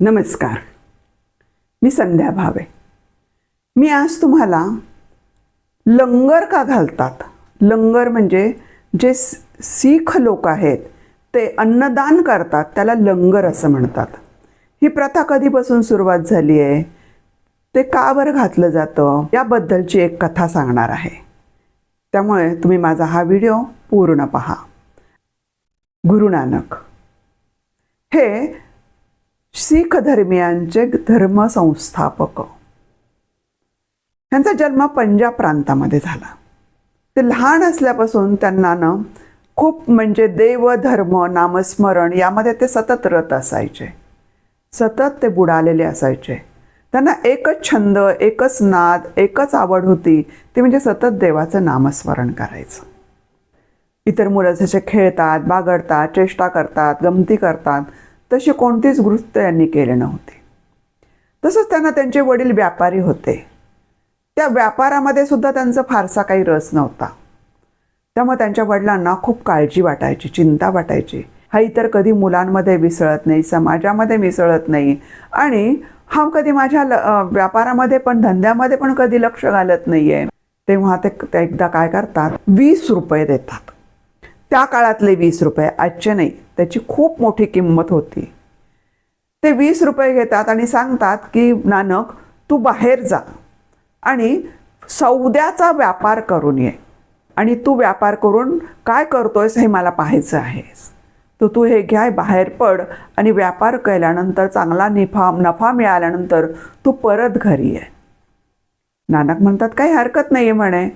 नमस्कार. मी संध्या भावे. मी आज तुम्हाला लंगर का घालतात? लंगर म्हणजे जे सीख लोक आहेत ते अन्नदान करतात त्याला लंगर असं म्हणतात. ही प्रथा कधीपासून सुरुवात झाली आहे? ते का बरं घातलं जातं? याबद्दलची एक कथा सांगणार आहे. त्यामुळे तुम्ही माझा हा व्हिडिओ पूर्ण पहा. गुरु नानक हे शीख धर्मियांचे धर्मसंस्थापक. त्यांचा जन्म पंजाब प्रांतामध्ये झाला. ते लहान असल्यापासून त्यांना ना खूप म्हणजे देव धर्म नामस्मरण यामध्ये ते सतत रत असायचे. सतत ते बुडालेले असायचे. त्यांना एकच छंद एकच नाद एकच आवड होती. ती म्हणजे सतत देवाचं नामस्मरण करायचं. इतर मुलं जसे खेळतात बागडतात चेष्टा करतात गमती करतात तशी कोणतीच कृत्य यांनी केले नव्हते. तसंच त्यांना त्यांचे वडील व्यापारी होते. त्या व्यापारामध्ये सुद्धा त्यांचा फारसा काही रस नव्हता. त्यामुळे त्यांच्या वडिलांना खूप काळजी वाटायची चिंता वाटायची. हा इतर कधी मुलांमध्ये मिसळत नाही समाजामध्ये मिसळत नाही. आणि हा कधी माझ्या ल- व्यापारामध्ये पण धंद्यामध्ये पण कधी लक्ष घालत नाही आहे तेव्हा ते ते एकदा काय करतात? वीस रुपये देतात. त्या काळातले वीस रुपये आजचे नाही त्याची खूप मोठी किंमत होती. ते वीस रुपये घेतात आणि सांगतात की नानक तू बाहेर जा आणि सौद्याचा व्यापार करून ये. आणि तू व्यापार करून काय करतोयस हे मला पाहायचं आहेस तर तू हे घ्याय बाहेर पड आणि व्यापार केल्यानंतर चांगला निफा नफा मिळाल्यानंतर तू परत घरी ये. नानक म्हणतात काही हरकत नाही आहे म्हणे.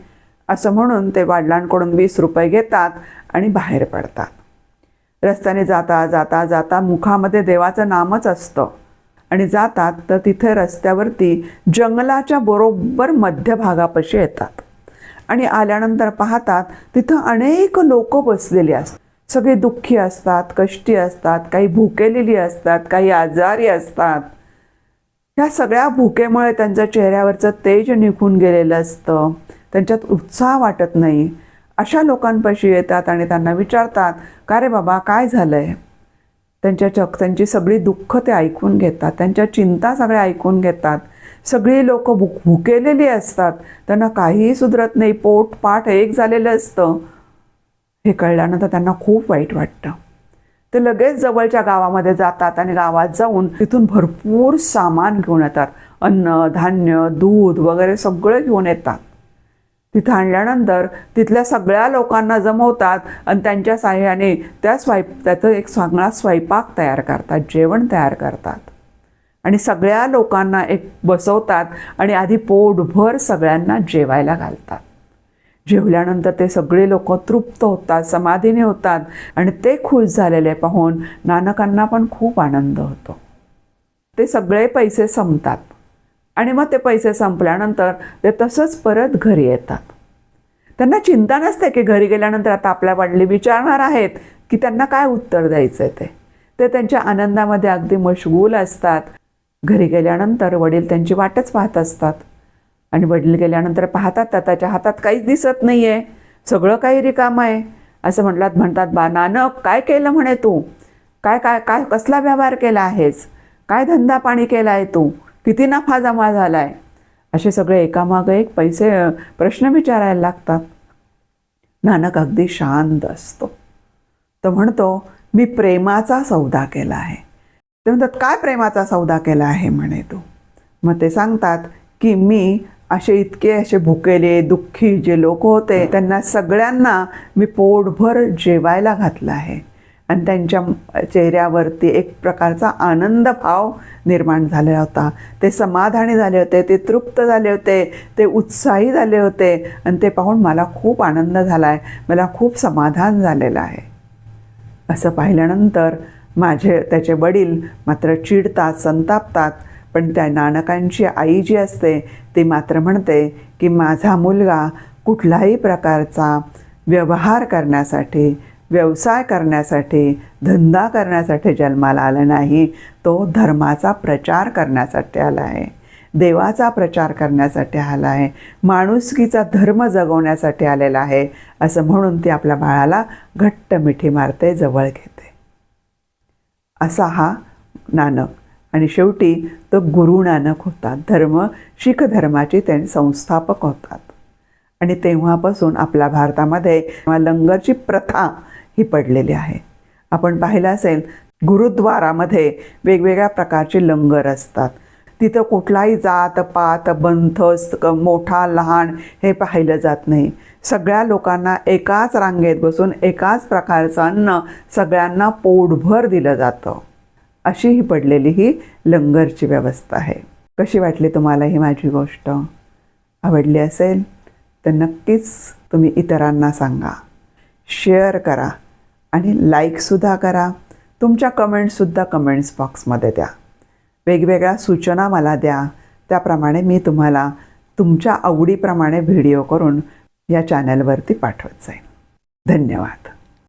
असं म्हणून ते वडिलांकडून वीस रुपये घेतात आणि बाहेर पडतात. रस्त्याने जाता जाता जाता मुखामध्ये देवाचं नामच असतं. आणि जातात तर तिथे रस्त्यावरती जंगलाच्या बरोबर मध्यभागापाशी येतात. आणि आल्यानंतर पाहतात तिथं अनेक लोक बसलेली असतात. सगळे दुःखी असतात कष्टी असतात काही भुकेलेली असतात काही आजारी असतात. या सगळ्या भुकेमुळे त्यांच्या चेहऱ्यावरचं तेज निघून गेलेलं असतं. त्यांच्यात उत्साह वाटत नाही. अशा लोकांपाशी येतात आणि त्यांना विचारतात का रे बाबा काय झालं आहे त्यांच्या चक त्यांची सगळी दुःख ते ऐकून घेतात. त्यांच्या चिंता सगळ्या ऐकून घेतात. सगळी लोक भुक भुकेलेली असतात. त्यांना काहीही सुधरत नाही. पोट पाठ एक झालेलं असतं. हे कळल्यानंतर त्यांना खूप वाईट वाटतं. ते लगेच जवळच्या गावामध्ये जातात आणि गावात जाऊन तिथून भरपूर सामान घेऊन येतात. अन्न धान्य दूध वगैरे सगळं घेऊन येतात. तिथं आणल्यानंतर तिथल्या सगळ्या लोकांना जमवतात आणि त्यांच्या साह्याने त्या स्वयं त्याचं एक चांगला स्वयंपाक तयार करतात जेवण तयार करतात. आणि सगळ्या लोकांना एक बसवतात आणि आधी पोटभर सगळ्यांना जेवायला घालतात. जेवल्यानंतर ते सगळे लोक तृप्त होतात समाधीने होतात आणि ते खुश झालेले पाहून नानकांना पण खूप आनंद होतो. ते सगळे पैसे संपतात आणि मग ते पैसे संपल्यानंतर ते तसंच परत घरी येतात. त्यांना चिंता नसते की घरी गेल्यानंतर आता आपल्या वडील विचारणार आहेत की त्यांना काय उत्तर द्यायचं आहे ते. ते त्यांच्या आनंदामध्ये अगदी मशगूल असतात. घरी गेल्यानंतर वडील त्यांची वाटच पाहत असतात. आणि वडील गेल्यानंतर पाहतात तर त्याच्या हातात काहीच दिसत नाही आहे सगळं काही रिकाम आहे. असं म्हटलात म्हणतात बा नानक काय केलं म्हणे तू? काय काय काय कसला व्यवहार केला आहेस? काय धंदा पाणी केला आहे तू? किती नफा जमा झाला आहे असे सगळे एकामागं एक पैसे प्रश्न विचारायला लागतात. नानक अगदी शांत असतो. तो म्हणतो मी प्रेमाचा सौदा केला आहे. ते म्हणतात काय प्रेमाचा सौदा केला आहे म्हणे तू? मग ते सांगतात की मी असे इतके असे भुकेले दुःखी जे लोक होते त्यांना सगळ्यांना मी पोटभर जेवायला घातलं आहे. आणि त्यांच्या चेहऱ्यावरती एक प्रकारचा आनंद भाव निर्माण झालेला होता. ते समाधानी झाले होते ते तृप्त झाले होते ते उत्साही झाले होते. आणि ते पाहून मला खूप आनंद झाला आहे मला खूप समाधान झालेलं आहे. असं पाहिल्यानंतर माझे त्याचे वडील मात्र चिडतात संतापतात. पण त्या नानकांची आई जी असते ती मात्र म्हणते की माझा मुलगा कुठलाही प्रकारचा व्यवहार करण्यासाठी व्यवसाय करण्यासाठी धंदा करण्यासाठी जन्माला आला नाही. तो धर्माचा प्रचार करण्यासाठी आला आहे. देवाचा प्रचार करण्यासाठी आला आहे. माणुसकीचा धर्म जगवण्यासाठी आलेला आहे असं म्हणून ती आपल्या बाळाला घट्ट मिठी मारते जवळ घेते. असा हा नानक आणि शेवटी तो गुरु नानक होतात धर्म शीख धर्माचे ते संस्थापक होतात. आणि तेव्हापासून आपल्या भारतामध्ये लंगरची प्रथा ही पडलेली आहे. आपण पाहिलं असेल गुरुद्वारामध्ये वेगवेगळ्या प्रकारचे लंगर असतात. तिथं कुठलाही जात पात बंथ मोठा लहान हे पाहिलं जात नाही. सगळ्या लोकांना एकाच रांगेत बसून एकाच प्रकारचं अन्न सगळ्यांना पोटभर दिलं जातं. अशी ही पडलेली ही लंगरची व्यवस्था आहे. कशी वाटली तुम्हाला ही माझी गोष्ट? आवडली असेल तर नक्कीच तुम्ही इतरांना सांगा. शेअर करा आणि लाईकसुद्धा करा. तुमच्या कमेंट्ससुद्धा कमेंट्स बॉक्समध्ये द्या. वेगवेगळ्या सूचना मला द्या. त्याप्रमाणे मी तुम्हाला तुमच्या आवडीप्रमाणे व्हिडिओ करून या चॅनलवरती पाठवत जाईन. धन्यवाद.